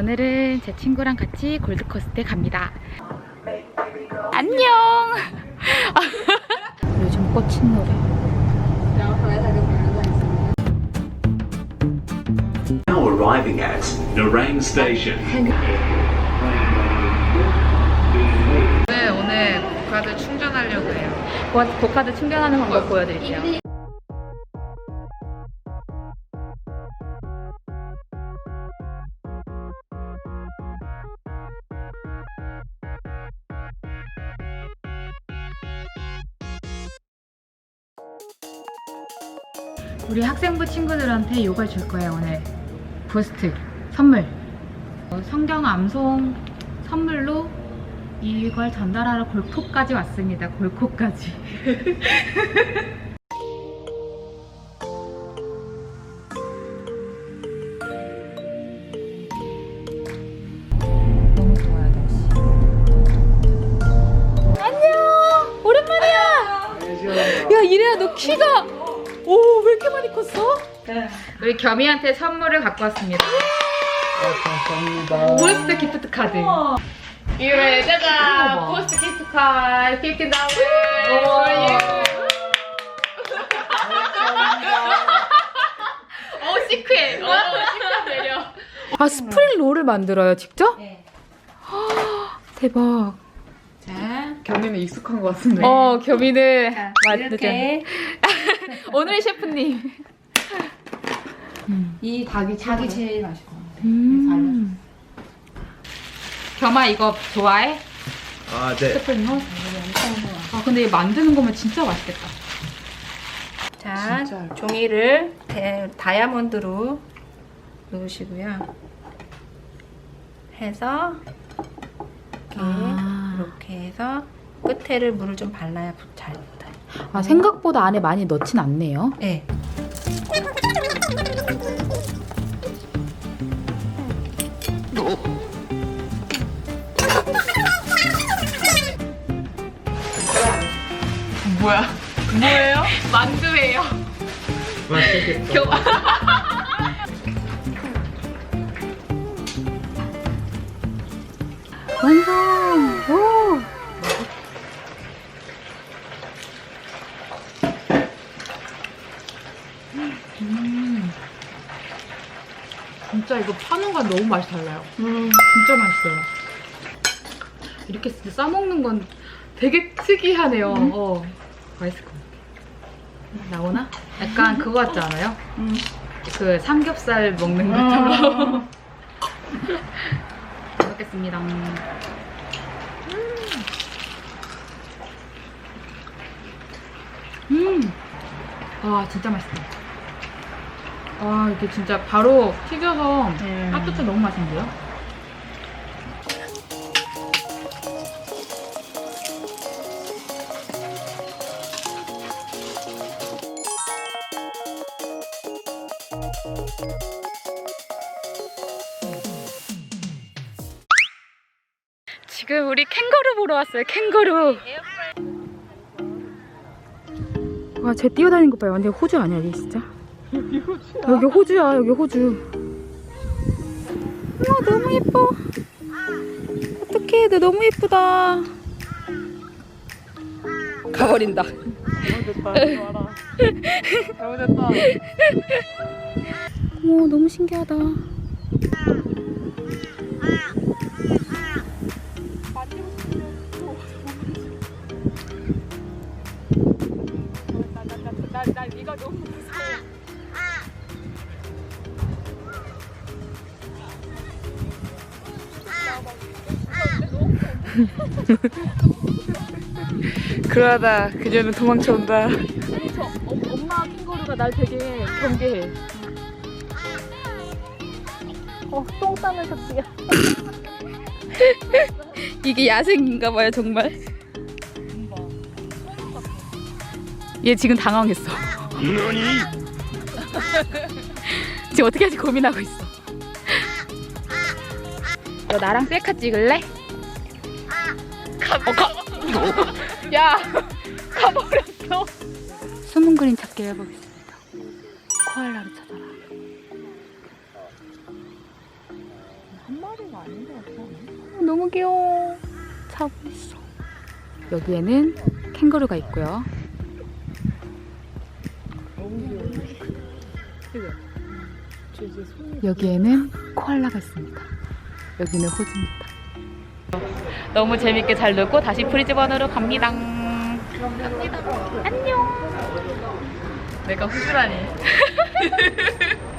오늘은 제 친구랑 같이 골드코스트에 갑니다. 안녕! 요즘 꽂힌 노래. Now arriving at Narang Station. 네, 오늘 고카드 충전하려고 해요. 고, 고카드 충전하는 방법 보여드릴게요. 우리 학생부 친구들한테 이걸 줄 거예요 오늘. 부스트 선물. 어, 성경 암송 선물로 이걸 전달하러 골코까지 왔습니다 골코까지. 안녕! 오랜만이야! 야 이래야 너 키가 오 왜 이렇게 많이 컸어? 우리 겸이한테 선물을 갖고 왔습니다 감사합니다. 포스트 기프트 카드. 이거에 짜잔! 포스트 기프트 카드 15 dollars for you. 어 시크해. 어 시크한 매력. 아 스프링 롤을 만들어요 직접? 네. 대박. 자, 견이는 익숙한 것 같은데. 어 겸이는 자 맞죠? 이렇게 오늘 셰프님. 이 닭이 닭이 제일 맛있고. 음. 겸아 이거 좋아해? 아, 네. 스프링 롤? 아 근데 이거 만드는 거면 진짜 맛있겠다. 자, 진짜요? 종이를 대, 다이아몬드로 넣으시고요. 해서 이렇게 아. 이렇게 해서 끝에를 물을 좀 발라야 부- 잘 붙어요. 아 생각보다 안에 많이 넣진 않네요. 네. 뭐야? 뭐예요? 만두예요. 맛있겠다. 겸. 완성. 오. 음. 진짜 이거 파는 건 너무 맛이 달라요. 진짜 맛있어요. 이렇게 진짜 싸먹는 건 되게 특이하네요. 어, 맛있을 것 같아. 나오나? 약간 그거 같지 않아요? 그 삼겹살 먹는 것처럼. 잘 먹겠습니다. 음. 음. 아, 진짜 맛있다. 아, 이게 진짜 바로 튀겨서 음. 핫도트 너무 맛있는데요? 지금 우리 캥거루 보러 왔어요. 캥거루. 와, 쟤 뛰어다니는 거 봐요. 완전 호주 아니야, 이게 진짜? 여기 호주야. 여기 호주야, 여기 호주. 우와, 너무 예뻐. 어떡해, 너 너무 예쁘다. 가버린다. 잘못했다. 잘못했다. 어머, 너무 신기하다. 나 네가 너무 무서워. 그러다 그녀는 도망쳐온다. 아니, 저 어, 엄마 캥거루가 날 되게 경계해. 어, 똥 싸면서 뛰어. 이게 야생인가 봐요, 정말. 얘 지금 당황했어. 지금 어떻게 할지 고민하고 있어. 너 나랑 셀카 찍을래? 가, 어, 가. 야, 가버렸어. 숨은 그림 찾기 해보겠습니다. 코알라를 찾아라. 한 마리 너무 귀여워. 자고 있어. 여기에는 캥거루가 있고요. 여기에는 코알라가 있습니다. 여기는 호주입니다. 너무 재밌게 잘 놀고 다시 프리즈번으로 갑니다. 갑니다. 안녕. 내가 호주라니.